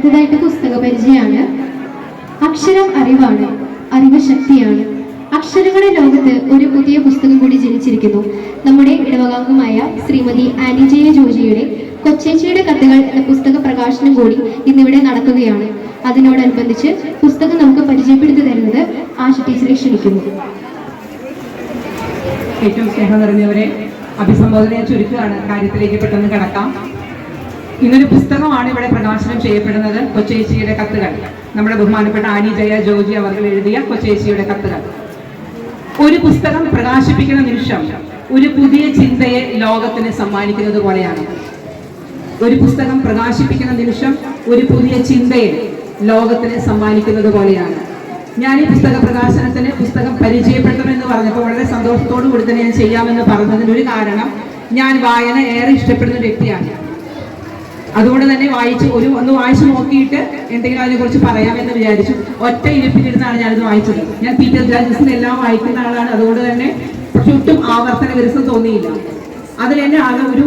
അടുത്തതായിട്ട് പുസ്തക പരിചയമാണ്. അക്ഷരം അറിവാണ് അറിവ് ശക്തിയാണ്. അക്ഷരങ്ങളുടെ ലോകത്ത് ഒരു പുതിയ പുസ്തകം കൂടി ജനിച്ചിരിക്കുന്നു. നമ്മുടെ ഇടവകാംഗമായ ശ്രീമതി ആനിജയ ജോജിയുടെ കൊച്ചേച്ചിയുടെ കഥകൾ എന്ന പുസ്തക പ്രകാശനം കൂടി ഇന്നിവിടെ നടക്കുകയാണ്. അതിനോടനുബന്ധിച്ച് പുസ്തകം നമുക്ക് പരിചയപ്പെടുത്തി തരുന്നത് ആശ ടീച്ചറെ ക്ഷണിക്കുന്നു. ഏറ്റവും സ്നേഹം നിറഞ്ഞവരെ അഭിസംബോധനയെ ചുരുക്കുകയാണ്. കാര്യത്തിലേക്ക് പെട്ടെന്ന് കിടക്കാം. ഇന്നൊരു പുസ്തകമാണ് ഇവിടെ പ്രകാശനം ചെയ്യപ്പെടുന്നത് കൊച്ചേച്ചിയുടെ കത്തുകൾ. നമ്മുടെ ബഹുമാനപ്പെട്ട ആനി ജയ ജോജി അവർ എഴുതിയ കൊച്ചേച്ചിയുടെ കത്തുകൾ. ഒരു പുസ്തകം പ്രകാശിപ്പിക്കുന്ന നിമിഷം ഒരു പുതിയ ചിന്തയെ ലോകത്തിന് സമ്മാനിക്കുന്നത് പോലെയാണ്. ഒരു പുസ്തകം പ്രകാശിപ്പിക്കുന്ന നിമിഷം ഒരു പുതിയ ചിന്തയെ ലോകത്തിന് സമ്മാനിക്കുന്നത് പോലെയാണ്. ഞാൻ ഈ പുസ്തക പ്രകാശനത്തിന് പുസ്തകം പരിചയപ്പെടുത്തണമെന്ന് പറഞ്ഞപ്പോൾ വളരെ സന്തോഷത്തോടു കൂടി തന്നെ ഞാൻ ചെയ്യാമെന്ന് പറഞ്ഞതിന്റെ ഒരു കാരണം ഞാൻ വായന ഏറെ ഇഷ്ടപ്പെടുന്ന വ്യക്തിയാണ്. അതുകൊണ്ട് തന്നെ വായിച്ച് ഒരു ഒന്ന് വായിച്ചു നോക്കിയിട്ട് എന്തെങ്കിലും അതിനെക്കുറിച്ച് പറയാമെന്ന് വിചാരിച്ചു. ഒറ്റ ഇരിപ്പിലിരുന്നാണ് ഞാനിത് വായിച്ചത്. ഞാൻ പീറ്റർ ജാജസിന്റെ എല്ലാം വായിക്കുന്ന ആളാണ്. അതുകൊണ്ട് തന്നെ ചുറ്റും ആവർത്തന വിരസം തോന്നിയില്ല. അതിൽ എന്നെ ആകെ ഒരു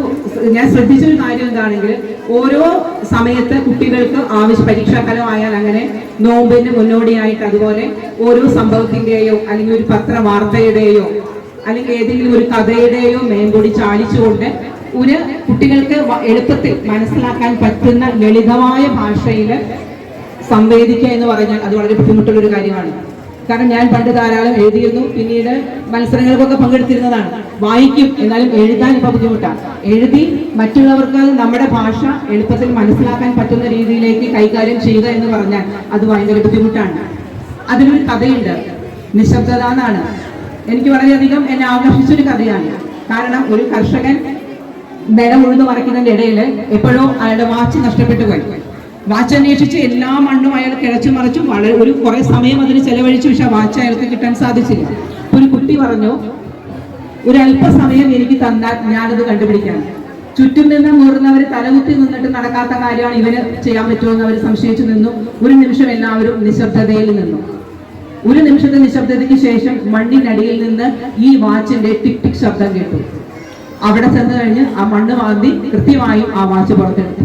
ഞാൻ ശ്രദ്ധിച്ചൊരു കാര്യം എന്താണെങ്കിൽ ഓരോ സമയത്ത് കുട്ടികൾക്ക് ആവശ്യ പരീക്ഷാകാലം ആയാൽ അങ്ങനെ നോമ്പിന് മുന്നോടിയായിട്ട് അതുപോലെ ഓരോ സംഭവത്തിന്റെയോ അല്ലെങ്കിൽ ഒരു പത്ര വാർത്തയുടെയോ അല്ലെങ്കിൽ ഏതെങ്കിലും ഒരു കഥയുടെയോ മേമ്പൊടി ചാലിച്ചുകൊണ്ട് ഒരു കുട്ടികൾക്ക് എളുപ്പത്തിൽ മനസ്സിലാക്കാൻ പറ്റുന്ന ലളിതമായ ഭാഷയിൽ സംവേദിക്കുക എന്ന് പറഞ്ഞാൽ അത് വളരെ ബുദ്ധിമുട്ടുള്ള ഒരു കാര്യമാണ്. കാരണം ഞാൻ പണ്ട് ധാരാളം എഴുതിയിരുന്നു പിന്നീട് മത്സരങ്ങൾക്കൊക്കെ പങ്കെടുത്തിരുന്നതാണ്. വായിക്കും എന്നാലും എഴുതാൻ ഇപ്പൊ ബുദ്ധിമുട്ടാണ്. എഴുതി മറ്റുള്ളവർക്ക് നമ്മുടെ ഭാഷ എളുപ്പത്തിൽ മനസ്സിലാക്കാൻ പറ്റുന്ന രീതിയിലേക്ക് കൈകാര്യം ചെയ്യുക എന്ന് പറഞ്ഞാൽ അത് ഭയങ്കര ബുദ്ധിമുട്ടാണ്. അതിനൊരു കഥയുണ്ട്. നിശബ്ദത എന്നാണ്. എനിക്ക് വളരെയധികം എന്നെ ആകർഷിച്ചൊരു കഥയാണ്. കാരണം ഒരു കർഷകൻ നിലം ഉഴുതു മറിക്കുന്നതിന്റെ ഇടയിൽ എപ്പോഴും അയാളുടെ വാച്ച് നഷ്ടപ്പെട്ടു പോയി. വാച്ച് അന്വേഷിച്ച് എല്ലാ മണ്ണും അയാൾ കിഴച്ചു മറിച്ചു. വളരെ ഒരു കുറെ സമയം അതിന് ചെലവഴിച്ചു. പക്ഷെ വാച്ച് അയാൾക്ക് കിട്ടാൻ സാധിച്ചില്ല. ഒരു കുട്ടി പറഞ്ഞു ഒരു അല്പസമയം എനിക്ക് തന്നാൽ ഞാനത് കണ്ടുപിടിക്കാം. ചുറ്റും നിന്ന് മുറുന്നവർ തലകുത്തി നിന്നിട്ട് നടക്കാത്ത കാര്യമാണ് ഇവന് ചെയ്യാൻ പറ്റുമെന്ന് അവർ സംശയിച്ചു നിന്നു. ഒരു നിമിഷം എല്ലാവരും നിശബ്ദതയിൽ നിന്നു. ഒരു നിമിഷത്തെ നിശബ്ദതയ്ക്ക് ശേഷം മണ്ണിനടിയിൽ നിന്ന് ഈ വാച്ചിന്റെ ടിക് ടിക് ശബ്ദം കേട്ടു. അവിടെ ചെന്ന് കഴിഞ്ഞ് ആ മണ്ണ് മാന്തി കൃത്യമായും ആ വാച്ച് പുറത്തെടുത്തു.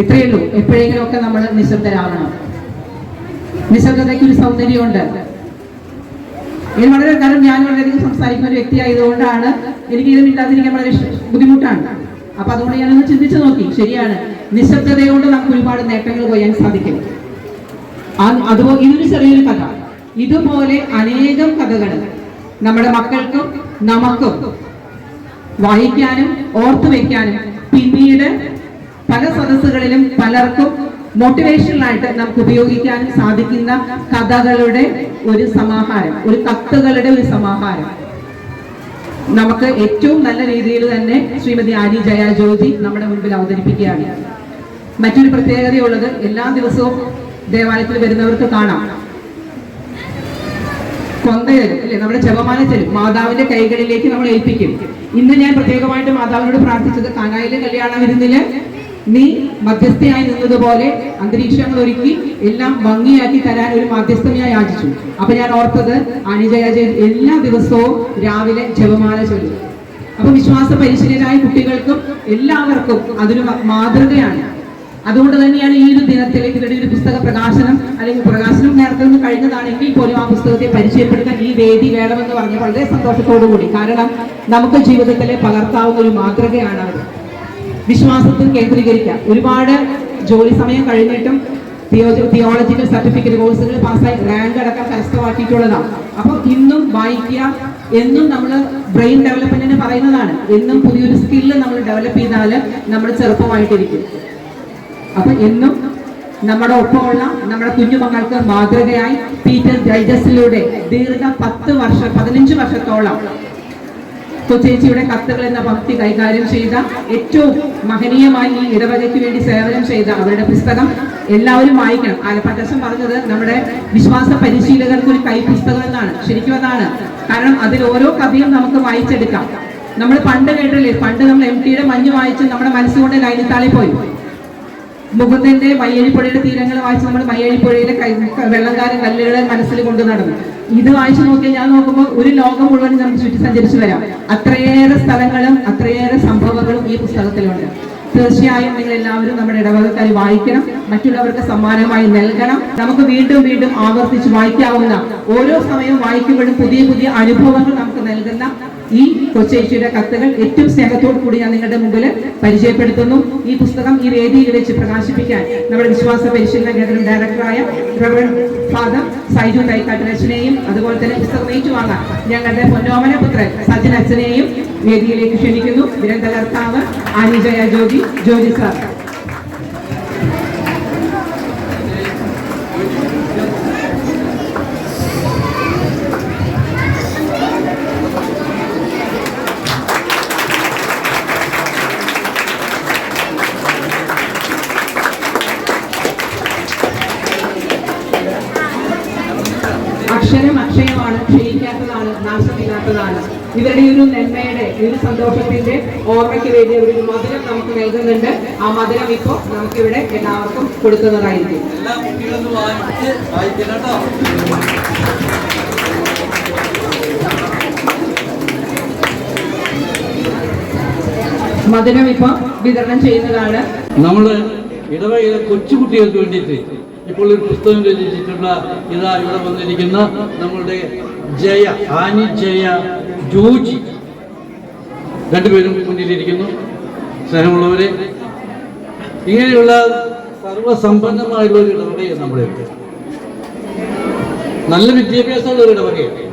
ഇത്രയേ ഉള്ളൂ എപ്പോഴെങ്കിലും ഒക്കെ നമ്മൾ നിശബ്ദരാകണം നിശബ്ദതയ്ക്ക് ഒരു സൗന്ദര്യമുണ്ട്. ഇത് വളരെ കാരണം ഞാൻ വളരെയധികം സംസാരിക്കുന്ന ഒരു വ്യക്തിയായതുകൊണ്ടാണ് എനിക്ക് ഇതും ഇല്ലാതിരിക്കാൻ വളരെ ബുദ്ധിമുട്ടാണ്. അപ്പൊ അതുകൊണ്ട് ഞാനൊന്ന് ചിന്തിച്ചു നോക്കി. ശരിയാണ്. നിശബ്ദതയോട് നമുക്ക് ഒരുപാട് നേട്ടങ്ങൾ കൊയ്യാൻ സാധിക്കും. അതുപോലെ ഇതൊരു ചെറിയൊരു കഥ. ഇതുപോലെ അനേകം കഥകൾ നമ്മുടെ മക്കൾക്കും നമുക്കും വായിക്കാനും ഓർത്തു വെക്കാനും പിന്നീട് പല സദസ്സുകളിലും പലർക്കും മോട്ടിവേഷണലായിട്ട് നമുക്ക് ഉപയോഗിക്കാനും സാധിക്കുന്ന കഥകളുടെ ഒരു സമാഹാരം ഒരു കത്തുകളുടെ ഒരു സമാഹാരം. നമുക്ക് ഏറ്റവും നല്ല രീതിയിൽ തന്നെ ശ്രീമതി ആനി ജയ ജ്യോതി നമ്മുടെ മുൻപിൽ അവതരിപ്പിക്കുകയാണ്. മറ്റൊരു പ്രത്യേകതയുള്ളത് എല്ലാ ദിവസവും ദേവാലയത്തിൽ വരുന്നവർക്ക് കാണാം. കൊന്തയരും അല്ലെ? നമ്മുടെ ചെല്ലും മാതാവിന്റെ കൈകളിലേക്ക് നമ്മൾ ഏൽപ്പിക്കും. ഇന്ന് ഞാൻ പ്രത്യേകമായിട്ട് മാതാവിനോട് പ്രാർത്ഥിച്ചത് കാനായിലെ കല്യാണ വിരുന്നിൽ നീ മധ്യസ്ഥയായി നിന്നതുപോലെ അന്തരീക്ഷങ്ങൾ ഒരുക്കി എല്ലാം ഭംഗിയാക്കി തരാൻ ഒരു മധ്യസ്ഥതയായി യാചിച്ചു. അപ്പൊ ഞാൻ ഓർത്തത് അനുജയാജയൻ എല്ലാ ദിവസവും രാവിലെ ജപമാല ചൊല്ലും. അപ്പൊ വിശ്വാസ പരിശീലനായ കുട്ടികൾക്കും എല്ലാവർക്കും അതൊരു മാതൃകയാണ്. അതുകൊണ്ട് തന്നെയാണ് ഈ ഒരു ദിനത്തിൽ ഇവരുടെ ഒരു പുസ്തക പ്രകാശനം അല്ലെങ്കിൽ പ്രകാശനം നേരത്തെ നിന്ന് കഴിഞ്ഞതാണെങ്കിൽ പോലും ആ പുസ്തകത്തെ പരിചയപ്പെടുത്താൻ ഈ വേദി വേണമെന്ന് പറഞ്ഞ് വളരെ സന്തോഷത്തോടു കൂടി. കാരണം നമുക്ക് ജീവിതത്തിലെ പകർത്താവുന്ന ഒരു മാതൃകയാണ് അവർ വിശ്വാസത്തിൽ കേന്ദ്രീകരിക്കാം. ഒരുപാട് ജോലി സമയം കഴിഞ്ഞിട്ടും തിയോളജിക്കൽ സർട്ടിഫിക്കറ്റ് കോഴ്സുകൾ പാസ്സായി റാങ്ക് അടക്കം കരസ്ഥമാക്കിയിട്ടുള്ളതാണ്. അപ്പോൾ ഇന്നും വായിക്കുക എന്നും നമ്മൾ ബ്രെയിൻ ഡെവലപ്മെന്റിന് പറയുന്നതാണ്. എന്നും പുതിയൊരു സ്കില്ല് നമ്മൾ ഡെവലപ്പ് ചെയ്താൽ നമ്മൾ ചെറുപ്പമായിട്ടിരിക്കും. അപ്പൊ എന്നും നമ്മുടെ ഒപ്പമുള്ള നമ്മുടെ കുഞ്ഞുമക്കൾക്ക് മാതൃകയായി പീറ്റർ ഡൈജസ്റ്റിലൂടെ ദീർഘ പത്ത് വർഷം പതിനഞ്ച് വർഷത്തോളം കൊച്ചേച്ചിയുടെ കത്തുകൾ എന്ന ഭക്തി കൈകാര്യം ചെയ്ത ഏറ്റവും മഹനീയമായി ഈ ഇടവകയ്ക്ക് വേണ്ടി സേവനം ചെയ്ത അവരുടെ പുസ്തകം എല്ലാവരും വായിക്കണം. ആലപ്പറ്റസം പറഞ്ഞത് നമ്മുടെ വിശ്വാസ പരിശീലകർക്ക് ഒരു കൈ പുസ്തകം എന്നാണ്. ശരിക്കും അതാണ്. കാരണം അതിൽ ഓരോ കഥയും നമുക്ക് വായിച്ചെടുക്കാം. നമ്മൾ പണ്ട് കേട്ടില്ലേ? പണ്ട് നമ്മൾ എം ടിയുടെ മഞ്ഞ് വായിച്ച് നമ്മുടെ മനസ്സുകൊണ്ട് കൈനിത്താളിൽ പോയി. മുകുന്ദന്റെ മയ്യഴിപ്പുഴയുടെ തീരങ്ങൾ വായിച്ച് നമ്മൾ മയ്യഴിപ്പുഴയിലെ വെള്ളംകാരൻ കല്ലുകളെ മനസ്സിൽ കൊണ്ടു നടന്നു. ഇത് വായിച്ചു നോക്കിയാൽ ഞാൻ നോക്കുമ്പോൾ ഒരു ലോകം മുഴുവൻ നമുക്ക് ചുറ്റി സഞ്ചരിച്ചു വരാം. അത്രയേറെ സ്ഥലങ്ങളും അത്രയേറെ സംഭവങ്ങളും ഈ പുസ്തകത്തിലുണ്ട്. തീർച്ചയായും നിങ്ങൾ എല്ലാവരും നമ്മുടെ ഇടവകക്കാർ വായിക്കണം. മറ്റുള്ളവർക്ക് സമ്മാനമായി നൽകണം. നമുക്ക് വീണ്ടും വീണ്ടും ആവർത്തിച്ച് വായിക്കാവുന്ന ഓരോ സമയവും വായിക്കുമ്പോഴും പുതിയ പുതിയ അനുഭവങ്ങൾ നമുക്ക് നൽകുന്ന ഈ കൊച്ചേച്ചിയുടെ കത്തുകൾ ഏറ്റവും സ്നേഹത്തോടു കൂടി ഞാൻ നിങ്ങളുടെ മുമ്പിൽ പരിചയപ്പെടുത്തുന്നു. ഈ പുസ്തകം ഈ വേദിയിൽ വെച്ച് പ്രകാശിപ്പിക്കാൻ നമ്മുടെ വിശ്വാസ പരിശീലന കേന്ദ്രം ഡയറക്ടറായ ഫാദർ സൈജു തൈക്കാട്ടിനച്ഛനെയും അതുപോലെ തന്നെ പുസ്തകം ഏറ്റുവാങ്ങാൻ ഞങ്ങളുടെ പൊന്നോമന പുത്രൻ സജിൻ അച്ഛനെയും വേദിയിലേക്ക് ക്ഷണിക്കുന്നു. ഗ്രന്ഥകർത്താവ് ആനി ജയ ജ്യോതി ജോജി സാർ. അക്ഷരം അക്ഷയമാണ് ക്ഷയിക്കാത്തതാണ് നാശമില്ലാത്തതാണ്. ഇവരുടെ ഈ ഒരു നന്മയുടെ ഈ ഒരു സന്തോഷത്തിന്റെ ഓർമ്മയ്ക്ക് വേണ്ടി ഒരു മധുരം നമുക്ക് നൽകുന്നുണ്ട്. ആ മധുരം ഇപ്പോ നമുക്ക് ഇവിടെ എല്ലാവർക്കും കൊടുക്കുന്നതായിരിക്കും. മധുരം ഇപ്പൊ വിതരണം ചെയ്യുന്നതാണ്. നമ്മൾ ഇടവകയിലെ കൊച്ചുകുട്ടികൾക്ക് വേണ്ടിയിട്ട് ഇപ്പോൾ ഒരു പുസ്തകം രചിച്ചിട്ടുള്ള ഇതാ ഇവിടെ വന്നിരിക്കുന്ന നമ്മളുടെ ജയ ആനി ജയ ജോജി. രണ്ടുപേരും മുന്നിലിരിക്കുന്നു. സ്നേഹമുള്ളവരെ ഇങ്ങനെയുള്ള സർവസമ്പന്നമായുള്ള ഒരു ഇടവകയാണ് നമ്മുടെ നല്ല വിദ്യാഭ്യാസമുള്ള ഒരു ഇടവകയാണ്.